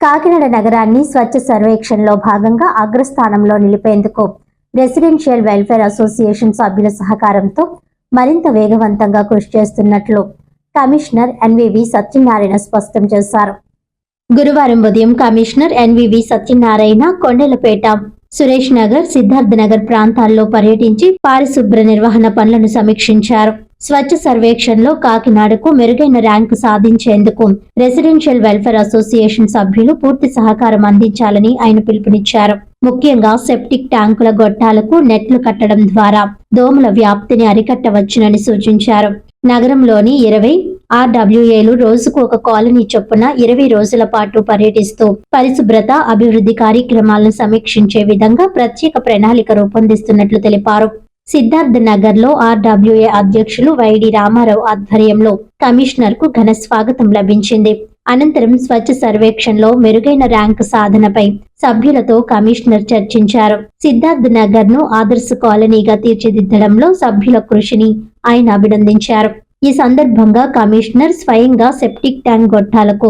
కాకినాడ నగరాన్ని స్వచ్ఛ సర్వేక్షణలో భాగంగా అగ్రస్థానంలో నిలిపేందుకు రెసిడెన్షియల్ వెల్ఫేర్ అసోసియేషన్ సభ్యుల సహకారంతో మరింత వేగవంతంగా కృషి చేస్తున్నట్లు కమిషనర్ ఎన్వివి సత్యనారాయణ స్పష్టం చేశారు. గురువారం ఉదయం కమిషనర్ ఎన్వివి సత్యనారాయణ కొండలపేట సురేష్ నగర్ సిద్ధార్థనగర్ ప్రాంతాల్లో పర్యటించి పారిశుభ్ర నిర్వహణ పనులను సమీక్షించారు. స్వచ్ఛ సర్వేక్షణలో కాకినాడకు మెరుగైన ర్యాంకు సాధించేందుకు రెసిడెన్షియల్ వెల్ఫేర్ అసోసియేషన్ సభ్యులు పూర్తి సహకారం అందించాలని ఆయన పిలుపునిచ్చారు. ముఖ్యంగా సెప్టిక్ ట్యాంకుల గొట్టాలకు నెట్లు కట్టడం ద్వారా దోమల వ్యాప్తిని అరికట్టవచ్చునని సూచించారు. నగరంలోని ఇరవై ఆర్డబ్ల్యూఏలు రోజుకు ఒక కాలనీ చొప్పున ఇరవై రోజుల పాటు పర్యటిస్తూ పరిశుభ్రత అభివృద్ధి కార్యక్రమాలను సమీక్షించే విధంగా ప్రత్యేక ప్రణాళిక రూపొందిస్తున్నట్లు తెలిపారు. సిద్ధార్థ్ నగర్లో ఆర్డబ్ల్యూఏ అధ్యక్షులు వైడి రామారావు ఆధ్వర్యంలో కమిషనర్కు ఘన స్వాగతం లభించింది. అనంతరం స్వచ్ఛ సర్వేక్షణలో మెరుగైన ర్యాంకు సాధనపై సభ్యులతో కమిషనర్ చర్చించారు. సిద్ధార్థ్ నగర్ను ఆదర్శ కాలనీగా తీర్చిదిద్దడంలో సభ్యుల కృషిని ఆయన అభినందించారు. ఈ సందర్భంగా కమిషనర్ స్వయంగా సెప్టిక్ ట్యాంక్ గొట్టాలకు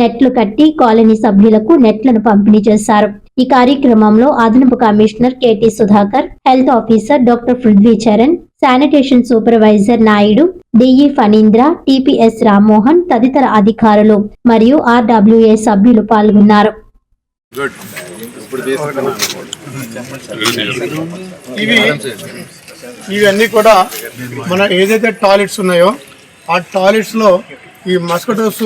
నెట్లు కట్టి కాలనీ సభ్యులకు నెట్లను పంపిణీ చేశారు. ఈ కార్యక్రమంలో అదనపు commissioner KT Sudhakar health officer doctor Prithvi Charan sanitation supervisor Naidu DE Phanindra TPS Rammohan తదితర అధికారులు మరియు ఆర్డబ్ల్యూఏ సభ్యులు పాల్గొన్నారు. ఇవన్నీ కూడా మన ఏదైతే టాయిలెట్స్ ఉన్నాయో ఆ టాయిలెట్స్లో ఈ మస్కిటోస్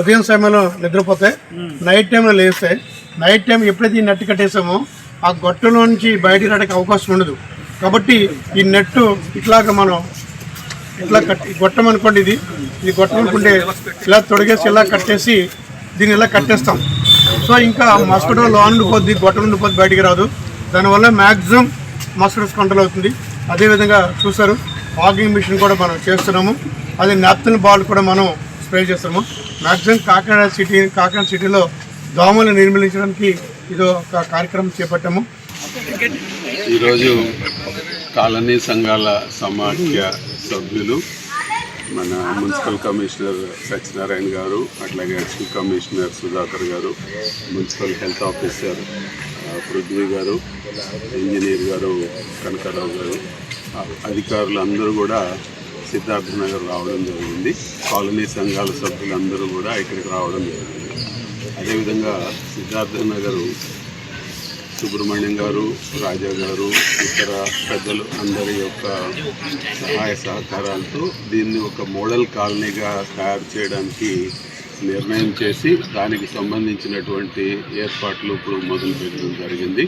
ఉదయం సమయంలో నిద్రపోతాయి నైట్ టైంలో లేస్తాయి నైట్ టైం ఎప్పుడైతే ఈ నెట్ కట్టేసామో ఆ గొట్టలో నుంచి బయటికి రావడానికి అవకాశం ఉండదు. కాబట్టి ఈ నెట్ ఇట్లాగ మనం ఇట్లా కట్టి గొట్టం అనుకోండి ఇది. ఇది గొట్టం అనుకుంటే ఇలా తొడిగేసి ఇలా కట్టేసి దీన్ని ఇలా కట్టేస్తాం. సో ఇంకా మస్కిటో లోన్ ఉండిపోద్ది గొట్టం ఉండిపోద్ది బయటికి రాదు. దానివల్ల మ్యాక్సిమం మస్కిటోస్ కంట్రోల్ అవుతుంది. అదేవిధంగా చూసారు వాకింగ్ మిషన్ కూడా మనం చేస్తున్నాము. అదే నాప్తన్ బాల్ కూడా మనం స్ప్రే చేస్తాము మ్యాక్సిమం కాకినాడ సిటీ కాకినాడ సిటీలో దోమలు నిర్మూలించడానికి ఇది ఒక కార్యక్రమం చేపట్టాము. ఈరోజు కాలనీ సంఘాల సమాఖ్య సభ్యులు మన మున్సిపల్ కమిషనర్ సత్యనారాయణ గారు అట్లాగే అడిషనల్ కమిషనర్ సుధాకర్ గారు మున్సిపల్ హెల్త్ ఆఫీసర్ పృథ్వీ గారు ఇంజనీర్ గారు కనకారావు గారు అధికారులు అందరూ కూడా సిద్ధార్థ నగర్ రావడం జరిగింది. కాలనీ సంఘాల సభ్యులందరూ కూడా ఇక్కడికి రావడం జరిగింది అదేవిధంగా సిద్ధార్థ నగరు సుబ్రహ్మణ్యం గారు రాజా గారు ఇతర పెద్దలు అందరి యొక్క సహాయ సహకారాలతో దీన్ని ఒక మోడల్ కాలనీగా తయారు చేయడానికి నిర్ణయం చేసి దానికి సంబంధించినటువంటి ఏర్పాట్లు ఇప్పుడు మొదలు పెట్టడం జరిగింది.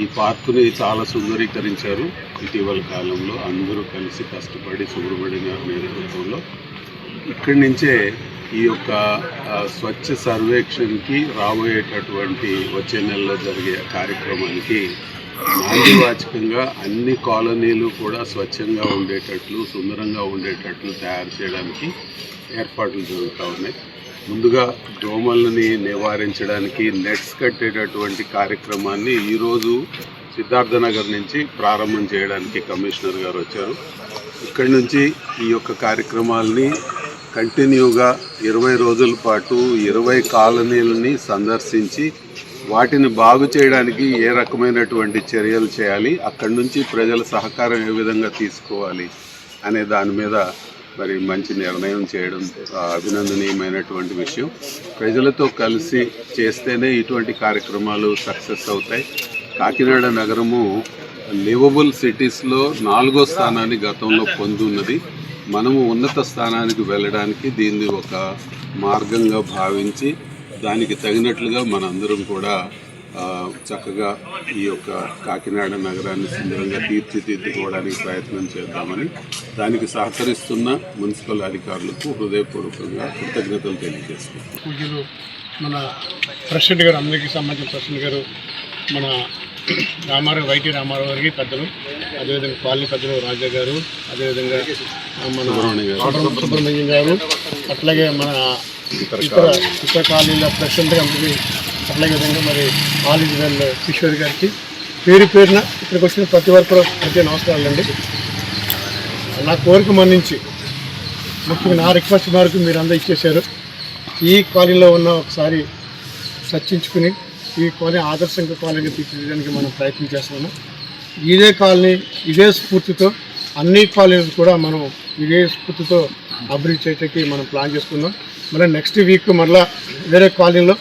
ఈ పార్కుని చాలా సుందరీకరించారు. ఇటీవల కాలంలో అందరూ కలిసి కష్టపడి సుబ్రహ్మణ్యం గారి నేతృత్వంలో ఇక్కడి నుంచే ఈ యొక్క స్వచ్ఛ సర్వేక్షణకి రాబోయేటటువంటి వచ్చే నెలలో జరిగే కార్యక్రమానికి నాందివాచకంగా అన్ని కాలనీలు కూడా స్వచ్ఛంగా ఉండేటట్లు సుందరంగా ఉండేటట్లు తయారు చేయడానికి ఏర్పాట్లు జరుగుతూ ఉన్నాయి. ముందుగా దోమలని నివారించడానికి నెట్స్ కట్టేటటువంటి కార్యక్రమాన్ని ఈరోజు సిద్ధార్థనగర్ నుంచి ప్రారంభం చేయడానికి కమిషనర్ గారు వచ్చారు. ఇక్కడి నుంచి ఈ యొక్క కార్యక్రమాలని కంటిన్యూగా ఇరవై రోజుల పాటు ఇరవై కాలనీలని సందర్శించి వాటిని బాగు చేయడానికి ఏ రకమైనటువంటి చర్యలు చేయాలి అక్కడి నుంచి ప్రజల సహకారం ఏ విధంగా తీసుకోవాలి అనే దాని మీద మరి మంచి నిర్ణయం చేయడం అభినందనీయమైనటువంటి విషయం. ప్రజలతో కలిసి చేస్తేనే ఇటువంటి కార్యక్రమాలు సక్సెస్ అవుతాయి. కాకినాడ నగరము లివబుల్ సిటీస్లో నాలుగో స్థానాన్ని గతంలో పొందున్నది మనము ఉన్నత స్థానానికి వెళ్ళడానికి దీన్ని ఒక మార్గంగా భావించి దానికి తగినట్లుగా మనందరం కూడా చక్కగా ఈ యొక్క కాకినాడ నగరాన్ని సుందరంగా తీర్చిదిద్దుకోవడానికి ప్రయత్నం చేద్దామని దానికి సహకరిస్తున్న మున్సిపల్ అధికారులకు హృదయపూర్వకంగా కృతజ్ఞతలు తెలియజేస్తున్నాను మన ప్రెసిడెంట్ గారు అందరికీ సంబంధించిన ప్రెసిడెంట్ గారు మన రామారావు వైటి రామారావు గారికి పెద్దలు. అదేవిధంగా కాలనీ పెద్దలు రాజా గారు అదేవిధంగా మన సుబ్రహ్మణ్యం గారు. గారు అట్లాగే మన ఇతర ఇతర కాలనీల ప్రెసిడెంట్ అందరికీ అట్లాగే విధంగా మరి కాలేజీ వెళ్ళ కిషోర్ గారికి పేరు పేరున ఇక్కడికి వచ్చిన ప్రతి ఒక్కరు ప్రతి నమస్కారాలండి నా కోరిక మన్నించి ముఖ్యంగా నా రిక్వెస్ట్ మేరకు మీరు అందరూ ఇచ్చేశారు. ఈ కాలనీలో ఉన్న ఒకసారి చర్చించుకుని ఈ కాలనీ ఆదర్శంగా కాలనీగా తీర్చిదిద్దడానికి మనం ప్రయత్నం చేస్తున్నాము. ఇదే కాలనీ ఇదే స్ఫూర్తితో అన్ని కాలనీలు కూడా మనం ఇదే స్ఫూర్తితో అభివృద్ధి చేయడానికి మనం ప్లాన్ చేసుకుందాం మళ్ళీ నెక్స్ట్ వీక్ మళ్ళీ వేరే కాలనీలో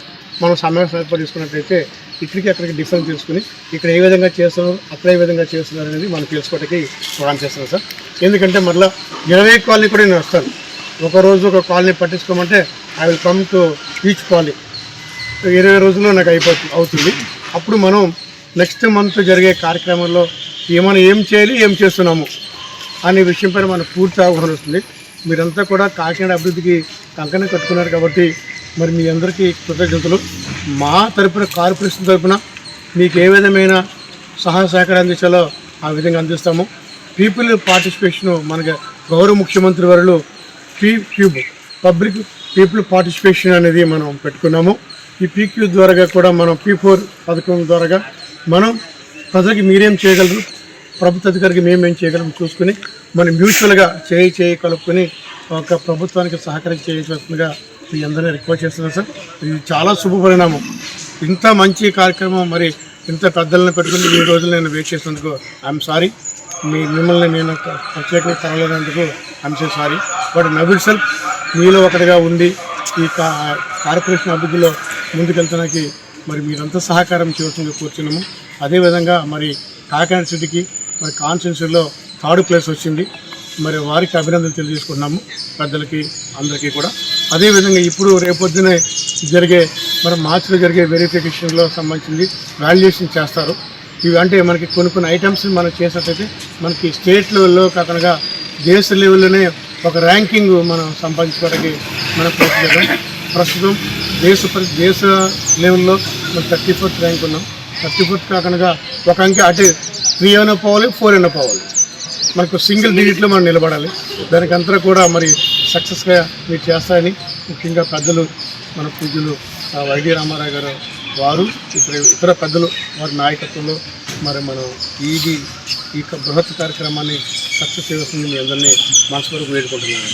మనం సమావేశం ఏర్పాటు చేసుకున్నట్లయితే ఇక్కడికి అక్కడికి డిఫరెన్స్ తెలుసుకుని ఇక్కడ ఏ విధంగా చేస్తున్నారు అక్కడ ఏ విధంగా చేస్తున్నారు అనేది మనం తెలుసుకోవడానికి ప్లాన్ చేస్తున్నాం సార్. ఎందుకంటే మళ్ళీ ఇరవై కాలనీ కూడా నేను వస్తాను. ఒక రోజు ఒక colony పట్టించుకోమంటే I will come to each colony. ఇరవై రోజుల్లో నాకు అయిపోతుంది అవుతుంది. అప్పుడు మనం నెక్స్ట్ మంత్ జరిగే కార్యక్రమంలో ఏమైనా ఏం చేయాలి ఏం చేస్తున్నాము అనే విషయంపై మనకు పూర్తి అవగాహన వస్తుంది. మీరంతా కూడా కాకినాడ అభివృద్ధికి కంకణం కట్టుకున్నారు కాబట్టి మరి మీ అందరికీ కృతజ్ఞతలు. మా తరపున కార్పొరేషన్ తరపున మీకు ఏ విధమైన సహాయ సహకారం అందించాలో ఆ విధంగా అందిస్తాము. పీపుల్ పార్టిసిపేషన్ మనకి గౌరవ ముఖ్యమంత్రి వారు P cube public people participation అనేది మనం పెట్టుకున్నాము. ఈ పీక్యూ ద్వారా కూడా మనం పీ ఫోర్ పథకం ద్వారా మనం ప్రజలకి మీరేం చేయగలరు? ప్రభుత్వ అధికారికి మేమేం చేయగలం చూసుకుని మనం మ్యూచువల్గా చేయి చేయి కలుపుకొని ఒక ప్రభుత్వానికి సహకరించి చేయవలసిందిగా మీ అందరినీ రిక్వెస్ట్ చేస్తున్నాను సార్. ఇది చాలా శుభ పరిణామం. ఇంత మంచి కార్యక్రమం మరి ఇంత పెద్దలను పెట్టుకుని ఈ రోజులు నేను వెయిట్ చేసినందుకు ఐఎమ్ సారీ మీ మిమ్మల్ని నేను ప్రత్యేకంగా తరలేనందుకు ఐఎమ్ సో సారీ బట్ నవీల్ సెల్ఫ్ మీలో ఒకటిగా ఉండి ఈ కా- కార్పొరేషన్ అభివృద్ధిలో ముందుకెళ్తానికి మరి మీరంతా సహకారం చేయవలసిందిగా కూర్చున్నాము. అదేవిధంగా మరి కాకినాడ సిటీకి మరి కాన్స్టిట్యూన్సీలో థర్డ్ ప్లేస్ వచ్చింది. మరి వారికి అభినందనలు తెలియజేసుకున్నాము పెద్దలకి అందరికీ కూడా. అదేవిధంగా ఇప్పుడు రేపొద్దునే జరిగే మరి మార్చిలో జరిగే వెరిఫికేషన్లో సంబంధించింది వాల్యుయేషన్ చేస్తారు. ఇవి అంటే మనకి కొన్ని కొన్ని ఐటమ్స్ మనం చేసినట్టయితే మనకి స్టేట్ లెవెల్లో కాకుండా దేశ లెవెల్లోనే ఒక ర్యాంకింగ్ మనం సంపాదించుకోవడానికి మనం ప్రయత్నిద్దాం. ప్రస్తుతం దేశ పరి- దేశ లెవెల్లో మనం థర్టీ ఫోర్త్ ర్యాంక్ ఉన్నాం. థర్టీ ఫోర్త్ కాకుండా ఒక అంకె అటు త్రీ అయినా పోవాలి ఫోర్ అయినా పోవాలి. మనకు సింగిల్ డిజిట్లో మనం నిలబడాలి. దానికి అంతా కూడా మరి సక్సెస్గా మీరు చేస్తారని ముఖ్యంగా పెద్దలు మన పూజలు ఆ, వైడి రామారావు గారు వారు ఇతర ఇతర పెద్దలు వారి నాయకత్వంలో మరి మనం ఇది ఈ బృహత్ కార్యక్రమాన్ని సక్సెస్ చేస్తుంది మీ అందరినీ మనస్ఫూర్తిగా వేడుకుంటున్నాను